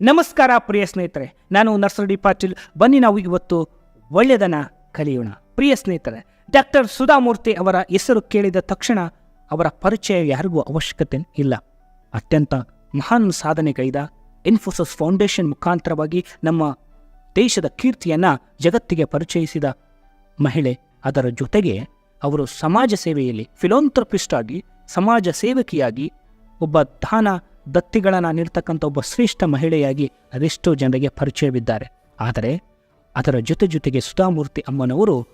ನಮಸ್ಕಾರ ಪ್ರಿಯ ಸ್ನೇಹಿತರೆ, ನಾನು ನರ್ಸರಿ ಪಾಟೀಲ್. ಬನ್ನಿ ನಾವು ಇವತ್ತು ಒಳ್ಳೆಯದನ್ನ ಕಲಿಯೋಣ. ಪ್ರಿಯ ಸ್ನೇಹಿತರೆ, ಡಾಕ್ಟರ್ ಸುಧಾಮೂರ್ತಿ ಅವರ ಹೆಸರು ಕೇಳಿದ ತಕ್ಷಣ ಅವರ ಪರಿಚಯ ಯಾರಿಗೂ ಅವಶ್ಯಕತೆ ಇಲ್ಲ. ಅತ್ಯಂತ ಮಹಾನ್ ಸಾಧನೆಗೈದ ಇನ್ಫೋಸಿಸ್ ಫೌಂಡೇಶನ್ ಮುಖಾಂತರವಾಗಿ ನಮ್ಮ ದೇಶದ ಕೀರ್ತಿಯನ್ನು ಜಗತ್ತಿಗೆ ಪರಿಚಯಿಸಿದ ಮಹಿಳೆ. ಅದರ ಜೊತೆಗೆ ಅವರು ಸಮಾಜ ಸೇವೆಯಲ್ಲಿ ಫಿಲೋಂಥ್ರಪಿಸ್ಟ್ ಆಗಿ, ಸಮಾಜ ಸೇವಕಿಯಾಗಿ, ಒಬ್ಬ ದಾನ ದತ್ತಿಗಳನ್ನು ನೀಡ್ತಕ್ಕಂಥ ಒಬ್ಬ ಶ್ರೇಷ್ಠ ಮಹಿಳೆಯಾಗಿ ಅದೆಷ್ಟೋ ಜನರಿಗೆ ಪರಿಚಯವಿದ್ದಾರೆ. ಆದರೆ ಅದರ ಜೊತೆ ಜೊತೆಗೆ ಸುಧಾಮೂರ್ತಿ ಅಮ್ಮನವರು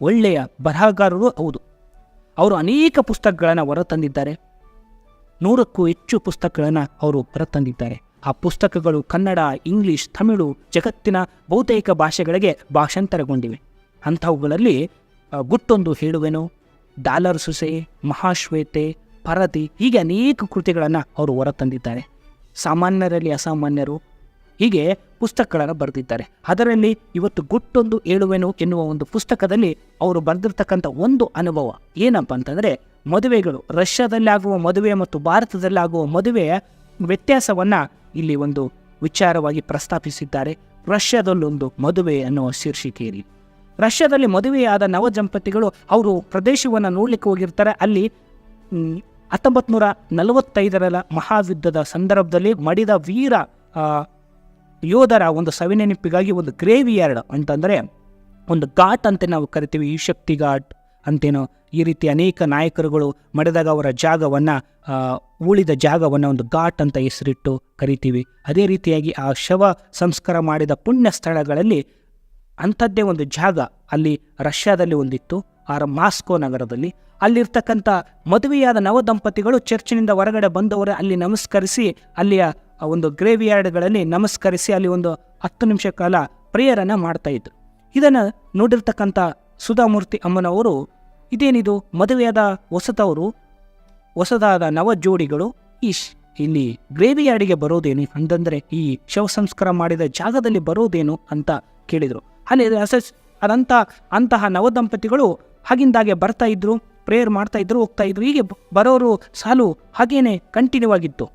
ಒಳ್ಳೆಯ ಬರಹಗಾರರು ಹೌದು. ಅವರು ಅನೇಕ ಪುಸ್ತಕಗಳನ್ನು ಹೊರತಂದಿದ್ದಾರೆ. ನೂರಕ್ಕೂ ಹೆಚ್ಚು ಪುಸ್ತಕಗಳನ್ನು ಅವರು ಹೊರತಂದಿದ್ದಾರೆ. ಆ ಪುಸ್ತಕಗಳು ಕನ್ನಡ, ಇಂಗ್ಲಿಷ್, ತಮಿಳು ಜಗತ್ತಿನ ಬಹುತೇಕ ಭಾಷೆಗಳಿಗೆ ಭಾಷಾಂತರಗೊಂಡಿವೆ. ಅಂಥವುಗಳಲ್ಲಿ ಗುಟ್ಟೊಂದು ಹೇಳುವೆನು, ಡಾಲರ್ ಸುಸೆ, ಮಹಾಶ್ವೇತೆ ಪರದಿ ಹೀಗೆ ಅನೇಕ ಕೃತಿಗಳನ್ನು ಅವರು ಹೊರತಂದಿದ್ದಾರೆ. ಸಾಮಾನ್ಯರಲ್ಲಿ ಅಸಾಮಾನ್ಯರು ಹೀಗೆ ಪುಸ್ತಕಗಳನ್ನು ಬರೆದಿದ್ದಾರೆ. ಅದರಲ್ಲಿ ಇವತ್ತು ಗುಟ್ಟೊಂದು ಏಳುವೆನು ಎನ್ನುವ ಒಂದು ಪುಸ್ತಕದಲ್ಲಿ ಅವರು ಬರೆದಿರ್ತಕ್ಕಂಥ ಒಂದು ಅನುಭವ ಏನಪ್ಪ ಅಂತಂದರೆ ಮದುವೆಗಳು ರಷ್ಯಾದಲ್ಲಾಗುವ ಮದುವೆ ಮತ್ತು ಭಾರತದಲ್ಲಾಗುವ ಮದುವೆಯ ವ್ಯತ್ಯಾಸವನ್ನು ಇಲ್ಲಿ ಒಂದು ವಿಚಾರವಾಗಿ ಪ್ರಸ್ತಾಪಿಸಿದ್ದಾರೆ. ರಷ್ಯಾದಲ್ಲೊಂದು ಮದುವೆ ಅನ್ನುವ ಶೀರ್ಷಿಕೆಯಲ್ಲಿ. ರಷ್ಯಾದಲ್ಲಿ ಮದುವೆಯಾದ ನವ ದಂಪತಿಗಳು ಅವರು ಪ್ರದೇಶವನ್ನು ನೋಡಲಿಕ್ಕೆ ಹೋಗಿರ್ತಾರೆ. ಅಲ್ಲಿ ಹತ್ತೊಂಬತ್ತು ನೂರ ನಲವತ್ತೈದರ ಮಹಾಯುದ್ಧದ ಸಂದರ್ಭದಲ್ಲಿ ಮಡಿದ ವೀರ ಯೋಧರ ಒಂದು ಸವಿನೆನಪಿಗಾಗಿ ಒಂದು ಗ್ರೇವಿ ಯಾರ್ಡ್ ಅಂತಂದರೆ ಒಂದು ಘಾಟ್ ಅಂತ ನಾವು ಕರಿತೀವಿ, ಈ ಶಕ್ತಿ ಘಾಟ್ ಅಂತೇನೋ ಈ ರೀತಿ ಅನೇಕ ನಾಯಕರುಗಳು ಮಡಿದಾಗ ಅವರ ಜಾಗವನ್ನು ಉಳಿದ ಜಾಗವನ್ನು ಒಂದು ಘಾಟ್ ಅಂತ ಹೆಸರಿಟ್ಟು ಕರಿತೀವಿ. ಅದೇ ರೀತಿಯಾಗಿ ಆ ಶವ ಸಂಸ್ಕಾರ ಮಾಡಿದ ಪುಣ್ಯ ಸ್ಥಳಗಳಲ್ಲಿ ಅಂಥದ್ದೇ ಒಂದು ಜಾಗ ಅಲ್ಲಿ ರಷ್ಯಾದಲ್ಲಿ ಒಂದಿತ್ತು. ಆ ಮಾಸ್ಕೋ ನಗರದಲ್ಲಿ. ಅಲ್ಲಿರ್ತಕ್ಕಂಥ ಮದುವೆಯಾದ ನವ ದಂಪತಿಗಳು ಚರ್ಚಿನಿಂದ ಹೊರಗಡೆ ಬಂದವರೇ ಅಲ್ಲಿ ನಮಸ್ಕರಿಸಿ, ಅಲ್ಲಿಯ ಒಂದು ಒಂದು ಗ್ರೇವಿಯಾರ್ಡ್ಗಳಲ್ಲಿ ನಮಸ್ಕರಿಸಿ ಅಲ್ಲಿ ಒಂದು ಹತ್ತು ನಿಮಿಷ ಕಾಲ ಪ್ರೇಯರನ್ನು ಮಾಡ್ತಾ ಇದ್ರು. ಇದನ್ನು ನೋಡಿರ್ತಕ್ಕಂಥ ಸುಧಾಮೂರ್ತಿ ಅಮ್ಮನವರು, ಇದೇನಿದು ಮದುವೆಯಾದ ಹೊಸತವರು ಹೊಸದಾದ ನವ ಜೋಡಿಗಳು ಈ ಇಲ್ಲಿ ಗ್ರೇವಿಯಾರ್ಡಿಗೆ ಬರೋದೇನು? ಅಂತಂದರೆ ಈ ಶವ ಸಂಸ್ಕಾರ ಮಾಡಿದ ಜಾಗದಲ್ಲಿ ಬರೋದೇನು? ಅಂತ ಕೇಳಿದರು. ಅಲ್ಲಿ ಅಸಸ್ ಅದಂಥ ಅಂತಹ ನವದಂಪತಿಗಳು ಹಾಗಿಂದಾಗೆ ಬರ್ತಾ ಇದ್ರು, ಪ್ರೇಯರ್ ಮಾಡ್ತಾ ಇದ್ರು, ಹೋಗ್ತಾ ಇದ್ರು. ಹೀಗೆ ಬರೋರು ಸಾಲು ಹಾಗೇನೆ ಕಂಟಿನ್ಯೂ ಆಗಿತ್ತು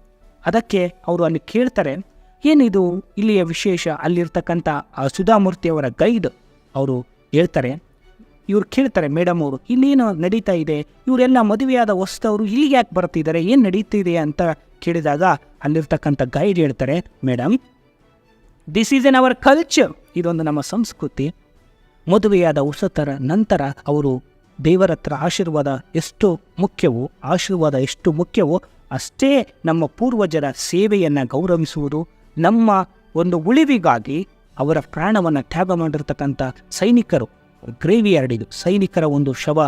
ಅದಕ್ಕೆ ಅವರು ಅಲ್ಲಿ ಕೇಳ್ತಾರೆ, ಏನಿದು ಇಲ್ಲಿಯ ವಿಶೇಷ? ಅಲ್ಲಿರ್ತಕ್ಕಂಥ ಆ ಸುಧಾಮೂರ್ತಿಯವರ ಗೈಡ್ ಅವರು ಹೇಳ್ತಾರೆ, ಇವ್ರು ಕೇಳ್ತಾರೆ, ಮೇಡಮ್ ಅವರು, ಇಲ್ಲೇನು ನಡೀತಾ ಇದೆ? ಇವರೆಲ್ಲ ಮದುವೆಯಾದ ಹೊಸ್ತವರು ಇಲ್ಲಿಗೆ ಯಾಕೆ ಬರ್ತಿದ್ದಾರೆ? ಏನು ನಡೀತಿದೆ? ಅಂತ ಕೇಳಿದಾಗ ಅಲ್ಲಿರ್ತಕ್ಕಂಥ ಗೈಡ್ ಹೇಳ್ತಾರೆ, madam this is an our culture ಇದೊಂದು ನಮ್ಮ ಸಂಸ್ಕೃತಿ. ಮದುವೆಯಾದ ಹೊಸತರ ನಂತರ ಅವರು ದೇವರ ಹತ್ರ ಆಶೀರ್ವಾದ ಎಷ್ಟು ಮುಖ್ಯವೋ, ಆಶೀರ್ವಾದ ಎಷ್ಟು ಮುಖ್ಯವೋ, ಅಷ್ಟೇ ನಮ್ಮ ಪೂರ್ವಜರ ಸೇವೆಯನ್ನು ಗೌರವಿಸುವುದು, ನಮ್ಮ ಒಂದು ಉಳಿವಿಗಾಗಿ ಅವರ ಪ್ರಾಣವನ್ನು ತ್ಯಾಗ ಮಾಡಿರ್ತಕ್ಕಂಥ ಸೈನಿಕರು. ಗ್ರೇವಿಯಾರ್ಡ್ ಇದು ಸೈನಿಕರ ಒಂದು ಶವ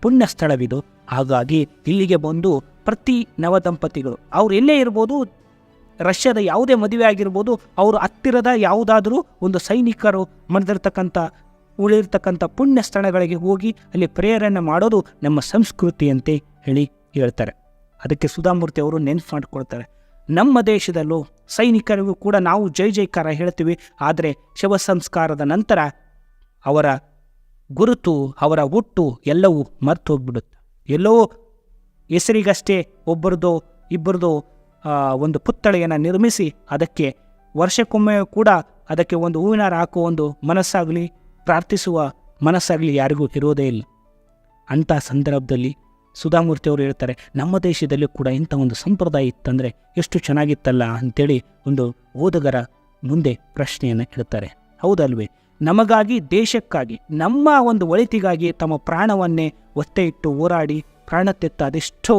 ಪುಣ್ಯ ಸ್ಥಳವಿದು. ಹಾಗಾಗಿ ಇಲ್ಲಿಗೆ ಬಂದು ಪ್ರತಿ ನವ ದಂಪತಿಗಳು ಅವ್ರು ಎಲ್ಲೇ ಇರ್ಬೋದು ರಷ್ಯಾದ ಯಾವುದೇ ಮದುವೆ ಆಗಿರ್ಬೋದು, ಅವರು ಹತ್ತಿರದ ಯಾವುದಾದರೂ ಒಂದು ಸೈನಿಕರು ಮರೆದಿರ್ತಕ್ಕಂಥ ಉಳಿರ್ತಕ್ಕಂಥ ಪುಣ್ಯ ಸ್ಥಳಗಳಿಗೆ ಹೋಗಿ ಅಲ್ಲಿ ಪ್ರೇರಣೆ ಮಾಡೋದು ನಮ್ಮ ಸಂಸ್ಕೃತಿ ಅಂತೆ ಹೇಳಿ ಹೇಳ್ತಾರೆ. ಅದಕ್ಕೆ ಸುಧಾಮೂರ್ತಿ ಅವರು ನೆನ್ಪು ಮಾಡಿಕೊಳ್ತಾರೆ. ನಮ್ಮ ದೇಶದಲ್ಲೂ ಸೈನಿಕರಿಗೂ ಕೂಡ ನಾವು ಜೈ ಜೈಕಾರ ಹೇಳ್ತೀವಿ, ಆದರೆ ಶವ ಸಂಸ್ಕಾರದ ನಂತರ ಅವರ ಗುರುತು, ಅವರ ಹುಟ್ಟು ಎಲ್ಲವೂ ಮರ್ತು ಹೋಗ್ಬಿಡುತ್ತೆ. ಎಲ್ಲೋ ಹೆಸರಿಗಷ್ಟೇ ಒಬ್ಬರದು ಇಬ್ಬರದು ಒಂದು ಪುತ್ಥಳಿಯನ್ನು ನಿರ್ಮಿಸಿ ಅದಕ್ಕೆ ವರ್ಷಕ್ಕೊಮ್ಮೆ ಕೂಡ ಅದಕ್ಕೆ ಒಂದು ಹೂವಿನಾರ ಹಾಕುವ ಒಂದು ಮನಸ್ಸಾಗಲಿ, ಪ್ರಾರ್ಥಿಸುವ ಮನಸ್ಸಾಗಲಿ ಯಾರಿಗೂ ಇರೋದೇ ಇಲ್ಲ. ಅಂಥ ಸಂದರ್ಭದಲ್ಲಿ ಸುಧಾಮೂರ್ತಿ ಅವರು ಹೇಳ್ತಾರೆ, ನಮ್ಮ ದೇಶದಲ್ಲಿ ಕೂಡ ಇಂಥ ಒಂದು ಸಂಪ್ರದಾಯ ಇತ್ತಂದರೆ ಎಷ್ಟು ಚೆನ್ನಾಗಿತ್ತಲ್ಲ ಅಂಥೇಳಿ ಒಂದು ಓದುಗರ ಮುಂದೆ ಪ್ರಶ್ನೆಯನ್ನು ಇಡ್ತಾರೆ. ಹೌದಲ್ವೇ? ನಮಗಾಗಿ, ದೇಶಕ್ಕಾಗಿ, ನಮ್ಮ ಒಂದು ಒಳಿತಿಗಾಗಿ ತಮ್ಮ ಪ್ರಾಣವನ್ನೇ ಒತ್ತೆ ಇಟ್ಟು ಹೋರಾಡಿ ಪ್ರಾಣ ತೆತ್ತ ಅದೆಷ್ಟೋ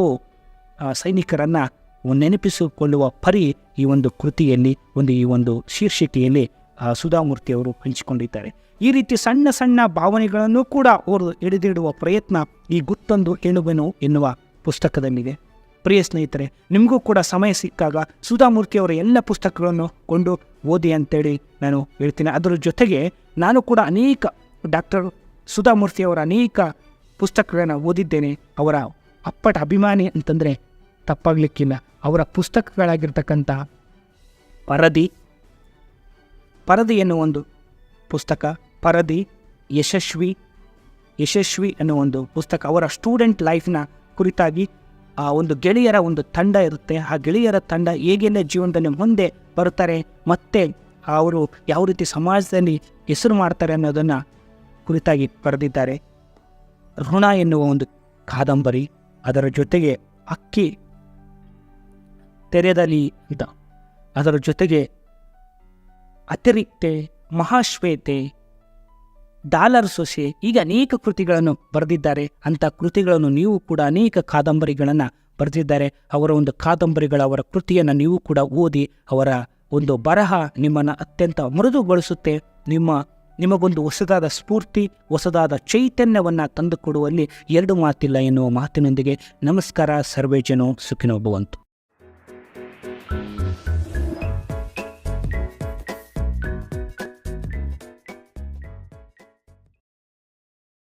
ಸೈನಿಕರನ್ನು ನೆನಪಿಸಿಕೊಳ್ಳುವ ಪರಿ ಈ ಒಂದು ಕೃತಿಯಲ್ಲಿ, ಒಂದು ಈ ಒಂದು ಶೀರ್ಷಿಕೆಯಲ್ಲಿ ಸುಧಾಮೂರ್ತಿಯವರು ಹಂಚಿಕೊಂಡಿದ್ದಾರೆ. ಈ ರೀತಿ ಸಣ್ಣ ಸಣ್ಣ ಭಾವನೆಗಳನ್ನು ಕೂಡ ಅವರು ಹಿಡಿದಿಡುವ ಪ್ರಯತ್ನ ಈ ಗುತ್ತೊಂದು ಹೇಳುವೆನು ಎನ್ನುವ ಪುಸ್ತಕದಲ್ಲಿದೆ. ಪ್ರಿಯ ಸ್ನೇಹಿತರೆ, ನಿಮಗೂ ಕೂಡ ಸಮಯ ಸಿಕ್ಕಾಗ ಸುಧಾಮೂರ್ತಿಯವರ ಎಲ್ಲ ಪುಸ್ತಕಗಳನ್ನು ಕೊಂಡು ಓದಿ ಅಂತೇಳಿ ನಾನು ಹೇಳ್ತೀನಿ. ಅದರ ಜೊತೆಗೆ ನಾನು ಕೂಡ ಅನೇಕ ಡಾಕ್ಟರ್ ಸುಧಾಮೂರ್ತಿಯವರ ಅನೇಕ ಪುಸ್ತಕಗಳನ್ನು ಓದಿದ್ದೇನೆ. ಅವರ ಅಪ್ಪಟ ಅಭಿಮಾನಿ ಅಂತಂದರೆ ತಪ್ಪಾಗಲಿಕ್ಕಿಲ್ಲ. ಅವರ ಪುಸ್ತಕಗಳಾಗಿರ್ತಕ್ಕಂಥ ಪರದಿ ಪರದಿ ಎನ್ನುವ ಒಂದು ಪುಸ್ತಕ, ಪರದಿ, ಯಶಸ್ವಿ ಯಶಸ್ವಿ ಅನ್ನೋ ಒಂದು ಪುಸ್ತಕ. ಅವರ ಸ್ಟೂಡೆಂಟ್ ಲೈಫ್ನ ಕುರಿತಾಗಿ, ಆ ಒಂದು ಗೆಳೆಯರ ಒಂದು ತಂಡ ಇರುತ್ತೆ. ಆ ಗೆಳೆಯರ ತಂಡ ಹೇಗೆಲ್ಲ ಜೀವನದಲ್ಲಿ ಮುಂದೆ ಬರುತ್ತಾರೆ, ಮತ್ತೆ ಅವರು ಯಾವ ರೀತಿ ಸಮಾಜದಲ್ಲಿ ಹೆಸರು ಮಾಡ್ತಾರೆ ಅನ್ನೋದನ್ನು ಕುರಿತಾಗಿ ಬರೆದಿದ್ದಾರೆ. ಋಣ ಎನ್ನುವ ಒಂದು ಕಾದಂಬರಿ, ಅದರ ಜೊತೆಗೆ ಅಕ್ಕಿ ತೆರೆದಲ್ಲಿ ಅಂತ. ಅದರ ಜೊತೆಗೆ ಅತಿರಿಕ್ತೆ ಮಹಾಶ್ವೇತೆ ಡಾಲರ್ ಸೊಸೆ ಈಗ ಅನೇಕ ಕೃತಿಗಳನ್ನು ಬರೆದಿದ್ದಾರೆ. ಅಂಥ ಕೃತಿಗಳನ್ನು ನೀವು ಕೂಡ ಅನೇಕ ಕಾದಂಬರಿಗಳನ್ನು ಬರೆದಿದ್ದಾರೆ. ಅವರ ಒಂದು ಕಾದಂಬರಿಗಳ ಅವರ ಕೃತಿಯನ್ನು ನೀವು ಕೂಡ ಓದಿ ಅವರ ಒಂದು ಬರಹ ನಿಮ್ಮನ್ನು ಅತ್ಯಂತ ಮೃದುಗೊಳಿಸುತ್ತೆ. ನಿಮ್ಮ ನಿಮಗೊಂದು ಹೊಸದಾದ ಸ್ಫೂರ್ತಿ, ಹೊಸದಾದ ಚೈತನ್ಯವನ್ನು ತಂದುಕೊಡುವಲ್ಲಿ ಎರಡು ಮಾತಿಲ್ಲ ಎನ್ನುವ ಮಾತಿನೊಂದಿಗೆ ನಮಸ್ಕಾರ ಸರ್ವೇಜನೋ ಸುಖಿನೋ